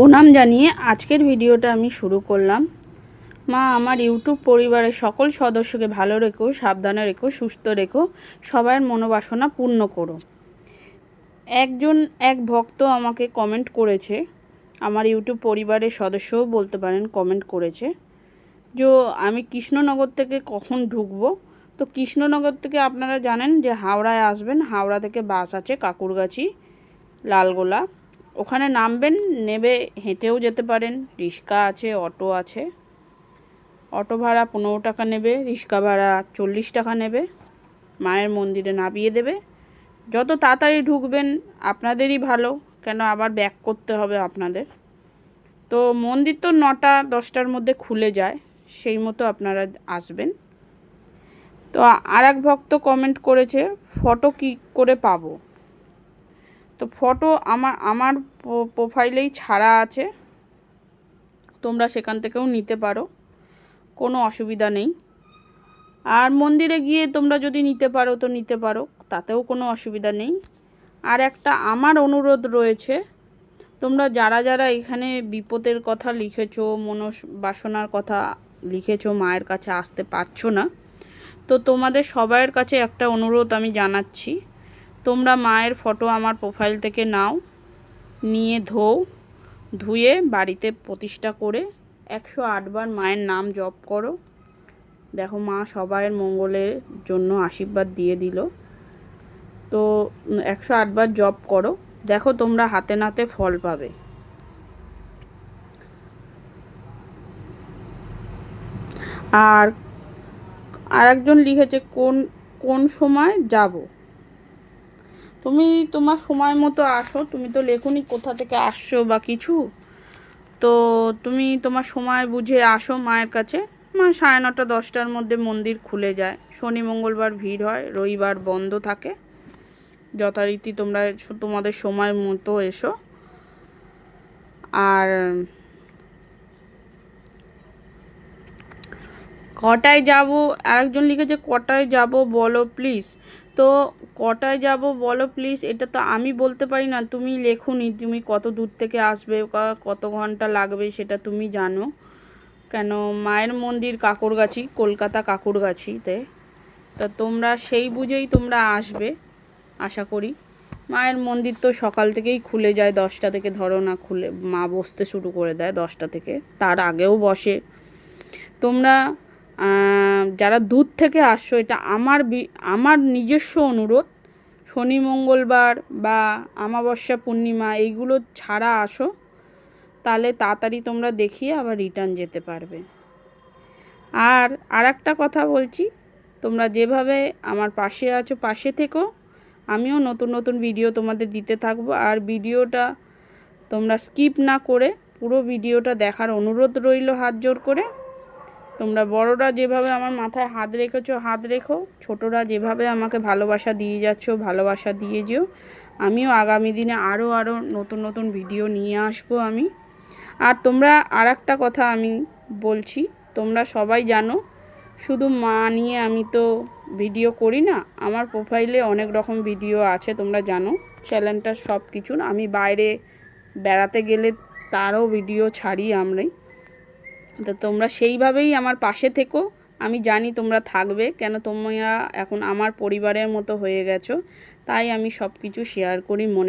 প্রণাম জানিয়ে আজকের ভিডিওটা আমি শুরু করলাম। মা, আমার ইউটিউব পরিবারের সকল সদস্যকে ভালো রেখো, সাবধানে রেখো, সুস্থ রেখো সবার মনোবাসনা পূর্ণ করো। একজন, এক ভক্ত আমাকে কমেন্ট করেছে, আমার ইউটিউব পরিবারের সদস্যও বলতে পারেন কমেন্ট করেছে, যে আমি কৃষ্ণনগর থেকে কখন ঢুকবো? তো কৃষ্ণনগর থেকে আপনারা জানেন যে হাওড়ায় আসবেন, হাওড়া থেকে বাস আছে কাকুরগাছি, লালগোলা। ওখানে নামবেন, নেবে, হেঁটেও যেতে পারেন। রিক্সা আছে, অটো আছে। অটো ভাড়া পনেরো টাকা নেবে, রিক্সা ভাড়া চল্লিশ টাকা নেবে। মায়ের মন্দিরে নামিয়ে দেবে। যত তাড়াতাড়ি ঢুকবেন, আপনাদেরই ভালো, কেন আবার ব্যাক করতে হবে আপনাদের। তো মন্দির তো নটা, দশটার মধ্যে খুলে যায়, সেই মতো আপনারা আসবেন। তো আর এক ভক্ত কমেন্ট করেছে, ফটো কি করে পাবো? তো ফটো আমার আমার প্রোফাইলেই ছাড়া আছে। তোমরা সেখান থেকেও নিতে পারো, কোনো অসুবিধা নেই। আর মন্দিরে গিয়ে তোমরা যদি নিতে পারো তো নিতে পারো, তাতেও কোনো অসুবিধা নেই। আর একটা আমার অনুরোধ রয়েছে, তোমরা যারা যারা এখানে বিপদের কথা লিখেছো, মনস, বাসনার কথা লিখেছো, মায়ের কাছে আসতে পারছ না, তো তোমাদের সবাইয়ের কাছে একটা অনুরোধ আমি জানাচ্ছি। তোমরা মায়ের ফটো আমার প্রোফাইল থেকে নাও, নিয়ে ধোও, ধুয়ে বাড়িতে প্রতিষ্ঠা করে একশো আটবার মায়ের নাম জপ করো। দেখো মা সবাইয়ের মঙ্গলের জন্য আশীর্বাদ দিয়ে দিল। তো একশো আটবার জপ করো, দেখো তোমরা হাতে নাতে ফল পাবে। আর আরেকজন লিখেছে, কোন কোন সময় যাব? তুমি তোমার সময় মতো আসো, তুমি তো লেখনি কোথা থেকে আসছো বা কিছু। তো তুমি তোমার সময় বুঝে আসো মায়ের কাছে। মা সাড়ে নটা, দশটার মধ্যে মন্দির খুলে যায়। শনি, মঙ্গলবার ভিড় হয়, রবিবার বন্ধ থাকে। যথারীতি তোমরা তোমাদের সময় মতো এসো। আর কটায় যাব? আরেকজন লিখেছে, কটায় যাব বলো প্লিজ তো কটায় যাব বলো প্লিজ এটা তো আমি বলতে পারি না, তুমি লেখুনি। তুমি কত দূর থেকে আসবে কত ঘণ্টা লাগবে সেটা তুমি জানো। কেন, মায়ের মন্দির কাকুরগাছি, কলকাতা কাকুরগাছিতে। তা তোমরা সেই বুঝেই তোমরা আসবে, আশা করি। মায়ের মন্দির তো সকাল থেকেই খুলে যায়, দশটা থেকে ধরো না খুলে, মা বসতে শুরু করে দেয় দশটা থেকে, তার আগেও বসে। তোমরা যারা দূর থেকে আসছো, এটা আমার আমার নিজস্ব অনুরোধ। শনি, মঙ্গলবার বা আমাবস্যা পূর্ণিমা এইগুলো ছাড়া আসো। তাহলে তাড়াতাড়ি তোমরা দেখিয়ে আবার রিটার্ন যেতে পারবে। আর আর একটা কথা বলছি, তোমরা যেভাবে আমার পাশে আছো, পাশে থেকো। আমিও নতুন নতুন ভিডিও তোমাদের দিতে থাকব। আর ভিডিওটা তোমরা স্কিপ না করে পুরো ভিডিওটা দেখার অনুরোধ রইল হাত জোর করে। তোমরা বড়রা যেভাবে আমার মাথায় হাত রেখেছো, হাত রেখো। ছোটরা যেভাবে আমাকে ভালোবাসা দিয়ে যাচ্ছ, ভালোবাসা দিয়ে যেও। আমিও আগামী দিনে আরও আরও নতুন নতুন ভিডিও নিয়ে আসব আমি। আর তোমরা আর একটা কথা আমি বলছি, তোমরা সবাই জানো, শুধু মা নিয়ে আমি তো ভিডিও করি না, আমার প্রোফাইলে অনেক রকম ভিডিও আছে, তোমরা জানো। চ্যানেলটা সব কিছুর আমি বাইরে বেড়াতে গেলে তারও ভিডিও ছাড়ি আমরাই। তো তোমরা সেইভাবেই আমার পাশে থেকো। আমি জানি তোমরা থাকবে। কেন তোমরা এখন আমার পরিবারের মতো হয়ে গেছো। তাই আমি সব কিছু শেয়ার করি মনে